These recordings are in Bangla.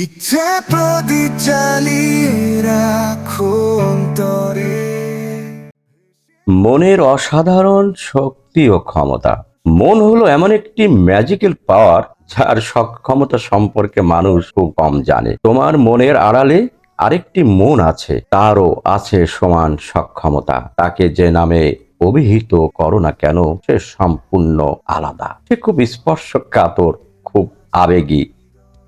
ইচ্ছে প্রদীপ জ্বালিয়ে রাখো অন্তরে। মনের অসাধারণ শক্তি ও ক্ষমতা। মন হলো এমন একটি ম্যাজিক্যাল পাওয়ার যার সক্ষমতা সম্পর্কে মানুষ খুব কম জানে। তোমার মনের আড়ালে আরেকটি মন আছে, তারও আছে সমান সক্ষমতা। তাকে যে নামে অভিহিত করো না কেন, সে সম্পূর্ণ আলাদা। সে খুব স্পর্শকাতর, খুব আবেগী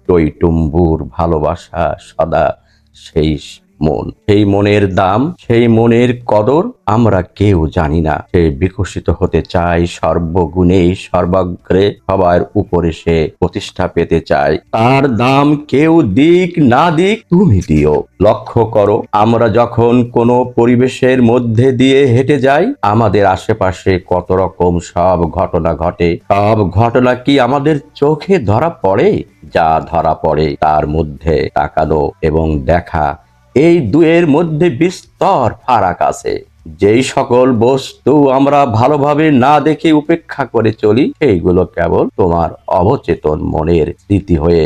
টইটুম্বুর ভালোবাসা সদা সেই মন। সেই মনের দাম, সেই মনের কদর আমরা কেউ জানি না। সে বিকশিত হতে চায় সর্বগুণে, সর্বাগ্রে সবার উপরে সে প্রতিষ্ঠা পেতে চায়। তার দাম কেউ দিক না দিক তুমি দিও। লক্ষ্য করো, আমরা যখন কোনো পরিবেশের মধ্যে দিয়ে হেঁটে যাই, আমাদের আশেপাশে কত রকম সব ঘটনা ঘটে। সব ঘটনা কি আমাদের চোখে ধরা পড়ে? যা ধরা পড়ে তার মধ্যে তাকানো এবং দেখা, এই দুয়ের মধ্যে বিস্তর ফারাক আছে। যেই সকল বস্তু আমরা ভালোভাবে না দেখে উপেক্ষা করে চলি, সেইগুলো কেবল তোমার অবচেতন মনের স্মৃতি হয়ে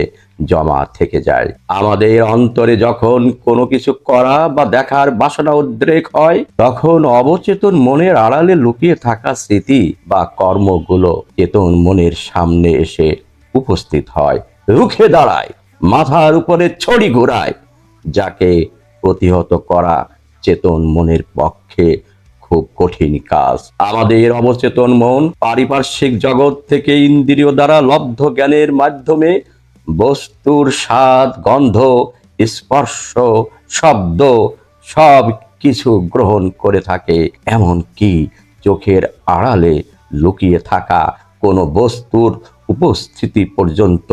জমা থেকে যায়। আমাদের অন্তরে যখন কোনো কিছু করা বা দেখার বাসনা উদ্রেক হয়, তখন অবচেতন মনের আড়ালে লুকিয়ে থাকা স্মৃতি বা কর্মগুলো চেতন মনের সামনে এসে উপস্থিত হয়। রুখে দাঁড়ায়, মাথার উপরে ছড়ি ঘোরায়, যাকে প্রতিহত করা চেতন মনের পক্ষে খুব কঠিন কাজ। আমাদের অবচেতন মন পারিপার্শ্বিক জগৎ থেকে ইন্দ্রিয় দ্বারা লব্ধ জ্ঞানের মাধ্যমে বস্তুর স্বাদ, গন্ধ, স্পর্শ, শব্দ সব কিছু গ্রহণ করে থাকে। এমন কি চোখের আড়ালে লুকিয়ে থাকা কোনো বস্তুর উপস্থিতি পর্যন্ত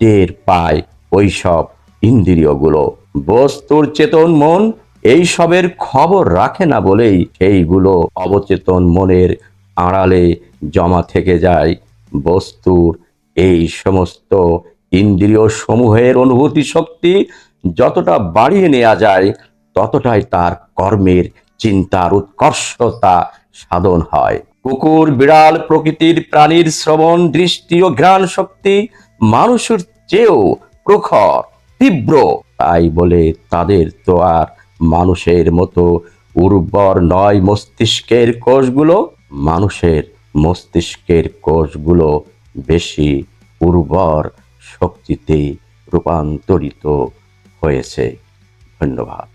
টের পায় ওইসব ইন্দ্রিয়গুলো। বস্তুর চেতন মন এইসবের খবর রাখে না বলেই সেইগুলো অবচেতন মনের আড়ালে জমা থেকে যায়। বস্তুর এই সমস্ত ইন্দ্রিয় সমূহের অনুভূতি শক্তি যতটা বাড়িয়ে নেওয়া যায়, ততটাই তার কর্মের চিন্তার উৎকর্ষতা সাধন হয়। কুকুর, বিড়াল প্রকৃতির প্রাণীর শ্রবণ, দৃষ্টি ও ঘ্রাণ শক্তি মানুষের চেয়েও প্রখর, তীব্র। তাই বলে তাদের তো আর মানুষের মতো উর্বর নয় মস্তিষ্কের কোষগুলো। মানুষের মস্তিষ্কের কোষগুলো বেশি উর্বর শক্তিতে রূপান্তরিত হয়েছে। ধন্যবাদ।